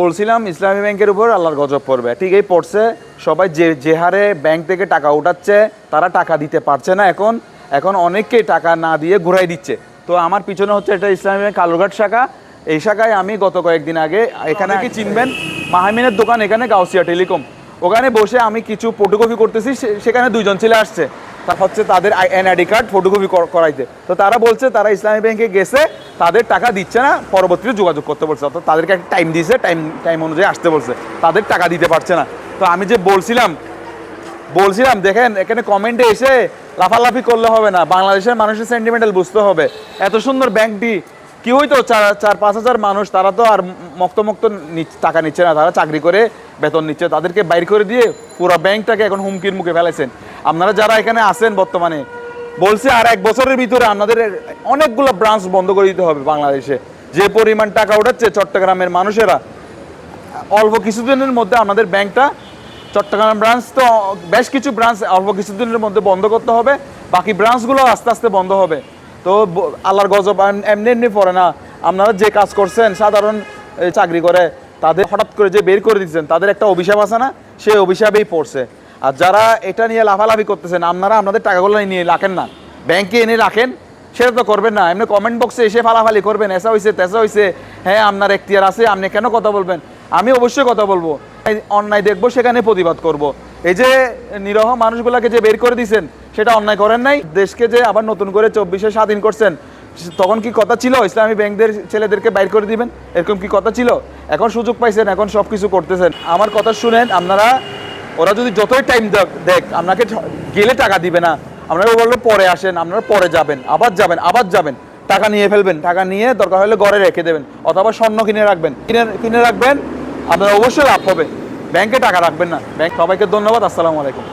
বলছিলাম, ইসলামী ব্যাংকের উপর আল্লাহর গজব পড়বে। ঠিক এই পড়ছে, সবাই যে যে হারে ব্যাংক থেকে টাকা উঠাচ্ছে, তারা টাকা দিতে পারছে না এখন। এখন অনেককেই টাকা না দিয়ে ঘুরাই দিচ্ছে। তো আমার পিছনে হচ্ছে এটা ইসলামী ব্যাংক কালুরঘাট শাখা। এই শাখায় আমি গত কয়েকদিন আগে এখানে কি চিনবেন? মাহমিনের দোকান এখানে গাউসিয়া টেলিকম। ওখানে বসে আমি কিছু ফটোকপি করতেছি সেখানে দুইজন ছেলে আসছে। তা হচ্ছে তাদের এনআইডি কার্ড ফটোকপি করাইতে। তো তারা বলছে, তারা ইসলামী ব্যাংকে গেছে, তাদের টাকা দিচ্ছে না, পরবর্তীতে যোগাযোগ করতে বলছে। অর্থাৎ তাদেরকে একটা টাইম দিয়েছে টাইম টাইম অনুযায়ী আসতে বলছে। তাদের টাকা দিতে পারছে না। তো আমি যে বলছিলাম বলছিলাম, দেখেন, এখানে কমেন্টে এসে লাফালাফি করলে হবে না। বাংলাদেশের মানুষের সেন্টিমেন্টাল বুঝতে হবে। এত সুন্দর ব্যাংকটি কি হইতো? চার চার, পাঁচ হাজার মানুষ, তারা তো আর মক্ত মক্ত টাকা নিচ্ছে না। তারা চাকরি করে বেতন নিচ্ছে। তাদেরকে বাইর করে দিয়ে পুরো ব্যাংকটাকে এখন হুমকির মুখে ফেলেছেন আপনারা যারা এখানে আছেন বর্তমানে, বলছে আর এক বছরের ভিতরে আপনাদের অনেকগুলো ব্রাঞ্চ বন্ধ করে দিতে হবে বাংলাদেশে। যে পরিমাণ টাকা উঠাচ্ছে চট্টগ্রামের মানুষেরা, অল্প কিছুদিনের মধ্যে আমাদের ব্যাংকটা, চট্টগ্রাম ব্রাঞ্চ তো বেশ কিছু ব্রাঞ্চ অল্প কিছুদিনের মধ্যে বন্ধ করতে হবে। বাকি ব্রাঞ্চগুলো আস্তে আস্তে বন্ধ হবে। তো আল্লাহর গজব এমনি এমনি পড়ে না। আপনারা যে কাজ করছেন, সাধারণ চাকরি করে, তাদের হঠাৎ করে যে বের করে দিচ্ছেন তাদের একটা অভিশাপ আছে না? সেই অভিশাপেই পড়ছে। আর যারা এটা নিয়ে লাফালাফি করতেছেন, আপনারা আপনাদের টাকাগুলো নিয়ে রাখেন না। ব্যাংকে এনে রাখেন, সেটা তো করবেন না। এমনি কমেন্ট বক্সে এসে ফালাফালি করবেন, এসা হয়েছে তেসা হয়েছে হ্যাঁ আপনার এখতিয়ার আছে, আপনি কেন কথা বলবেন? আমি অবশ্যই কথা বলব। অন্যায় দেখব, সেখানে প্রতিবাদ করব। এই যে নিরহ মানুষগুলোকে যে বের করে দিয়েছেন সেটা অন্যায় করেন নাই? দেশকে যে আবার নতুন করে চব্বিশে স্বাধীন করছেন, তখন কি কথা ছিল? ইসলামী ব্যাংকদের ছেলেদেরকে বাইর করে দিবেন? এরকম কি কথা ছিল? এখন সুযোগ পাইছেন, এখন সব কিছু করতেছেন। আমার কথা শুনেন, আপনারা, ওরা যদি যতই টাইম দেখ আপনাকে গেলে টাকা দিবে না। আপনারা বলল পরে আসেন, আপনারা পরে যাবেন, আবার যাবেন আবার যাবেন। টাকা নিয়ে ফেলবেন, টাকা নিয়ে দরকার হলে ঘরে রেখে দেবেন, অথবা স্বর্ণ কিনে রাখবেন। কিনে কিনে রাখবেন, আপনারা অবশ্যই লাভ হবে। ব্যাংকে টাকা রাখবেন না। ব্যাংক সবাইকে ধন্যবাদ আসসালামু আলাইকুম।